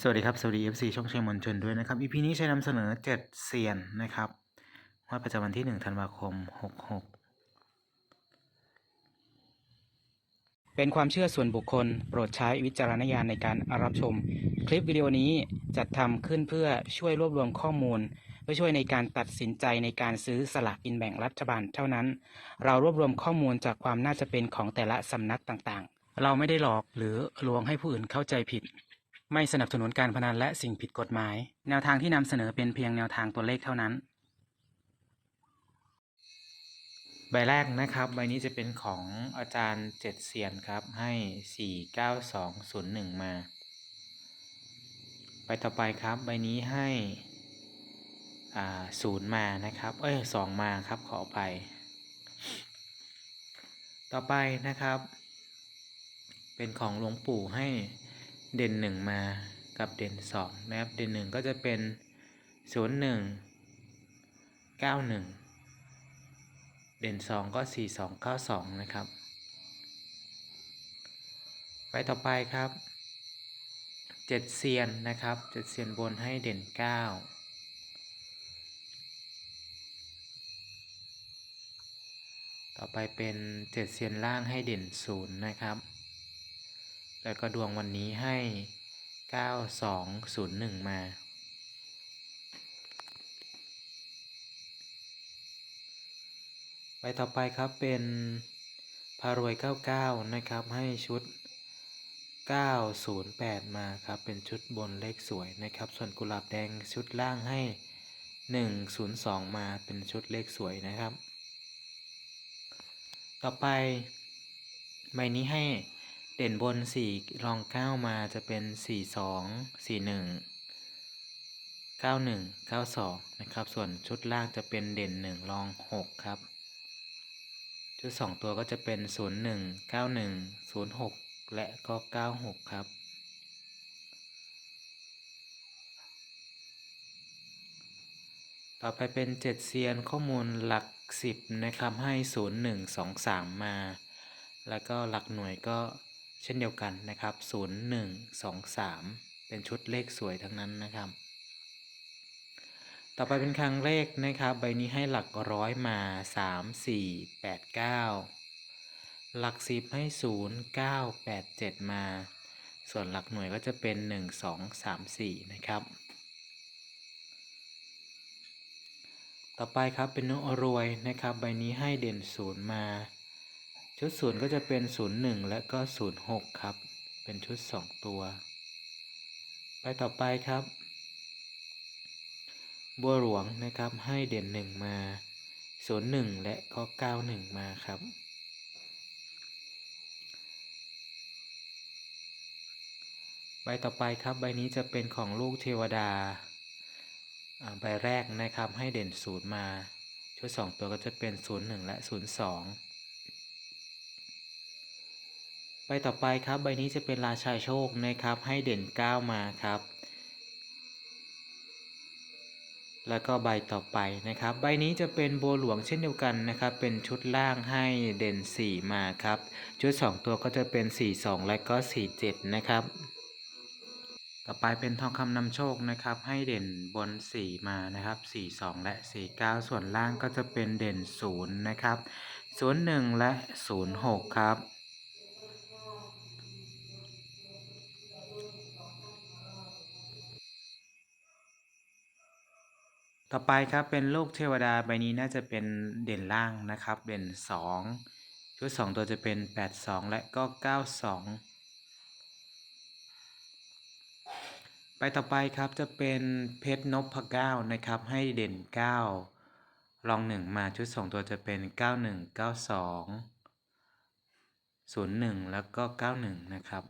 สวัสดีครับ สวัสดี FC ช่องเชียงมวลชนด้วยนะครับ EP นี้ใช้นำเสนอ 7เซียนนะครับว่าประจำวันที่ 1 ธันวาคม 66 เป็นความเชื่อส่วนบุคคล โปรดใช้วิจารณญาณในการรับชม คลิปวิดีโอนี้จัดทำขึ้นเพื่อช่วยรวบรวมข้อมูล เพื่อช่วยในการตัดสินใจในการซื้อสลากกินแบ่งรัฐบาลเท่านั้น เรารวบรวมข้อมูลจากความน่าจะเป็นของแต่ละสำนักต่างๆ เราไม่ได้หลอกหรือลวงให้ผู้อื่นเข้าใจผิด ไม่สนับสนุนการพนันและสิ่งผิดกฎหมาย แนวทางที่นำเสนอเป็นเพียงแนวทางตัวเลขเท่านั้น ใบแรกนะครับใบนี้จะเป็นของอาจารย์7เซียนครับ ให้ 49201 มาใบต่อไปครับใบนี้ให้ศูนย์มานะครับ เอ้ยสองมาครับขอไป ต่อไปนะครับ เป็นของหลวงปู่ให้ เด่นหนึ่งมากับเด่นสองนะครับเด่นหนึ่งก็จะเป็นศูนย์หนึ่งเก้าหนึ่งเด่นสองก็สี่สองเก้าสองนะครับไปต่อไปครับเจ็ดเซียนนะครับเจ็ดเซียนบนให้เด่นเก้าต่อไปเป็นเจ็ดเซียนล่างให้เด่นศูนย์นะครับ แล้วก็ดวงวันนี้ให้ 9201 มา ไปต่อไปครับเป็นพารวย 99 นะครับ ให้ชุด 908 มาครับ เป็นชุดบนเลขสวยนะครับ ส่วนกุหลาบแดงชุดล่างให้ 102 มาเป็นชุดเลขสวยนะครับ ต่อไปใบนี้ให้ เด่นบน 4 รอง 9 มาจะเป็น 42 41 91 92 นะครับ ส่วนชุดล่างจะเป็นเด่น 1 รอง 6 ครับ ชุด 2 ตัวก็จะเป็น 01 91 06 และก็ 96 ครับ ต่อไปเป็น 7 เซียนข้อมูลหลัก 10 นะครับ ให้ 0 1 2 3 มา แล้วก็หลักหน่วยก็ เช่นเดียวกันนะครับ 0 1 2 3 เป็นชุดเลขสวยทั้งนั้นนะครับ ต่อไปเป็นครั้งเลขนะครับ ใบนี้ให้หลักร้อยมา 3 4 8 9 หลักสิบให้ 0 9 8 7 มา ส่วนหลักหน่วยก็จะเป็น 1 2 3 4 นะครับต่อไปครับเป็นนกรวยนะครับ ใบนี้ให้เด่นศูนย์มา ชุดศูนย์ก็จะเป็นศูนย์หนึ่งและก็ศูนย์หกครับ เป็นชุดสองตัว ไปต่อไปครับ บัวหลวงนะครับให้เด่นหนึ่งมาศูนย์หนึ่งและก็เก้าหนึ่งมาครับ ใบต่อไปครับใบนี้จะเป็นของลูกเทวดาอ่าใบแรกนะครับให้เด่นศูนย์มา ชุดสองตัวก็จะเป็นศูนย์หนึ่งและศูนย์สอง ใบต่อไปครับใบนี้จะเป็นราชาโชคนะครับให้เด่นเก้ามาครับ แล้วก็ใบต่อไปนะครับ ใบนี้จะเป็นโบวหลวงเช่นเดียวกันนะครับ เป็นชุดล่างให้เด่น 4 มาครับ ชุด 2 ตัวก็จะเป็น 4 2 และก็ 4 7 นะครับ ต่อไปเป็นทองคำนำโชคนะครับ ให้เด่นบน 4 มานะครับ 4 2 และ 4 9 ส่วนล่างก็จะเป็นเด่น 0 นะครับ 0 1 และ 0 6 ครับ ต่อไปครับเป็นลูกเทวดาใบนี้น่าจะเป็นเด่นล่างนะครับ เด่น 2 ชุด 2 ตัวจะเป็น 8 2 และก็ 9 2 ไปต่อไปครับจะเป็นเพชรนพเก้านะครับ ให้เด่น9รอง 1 มาชุด 2 ตัวจะเป็น 91 92 01 แล้วก็ 91 นะครับ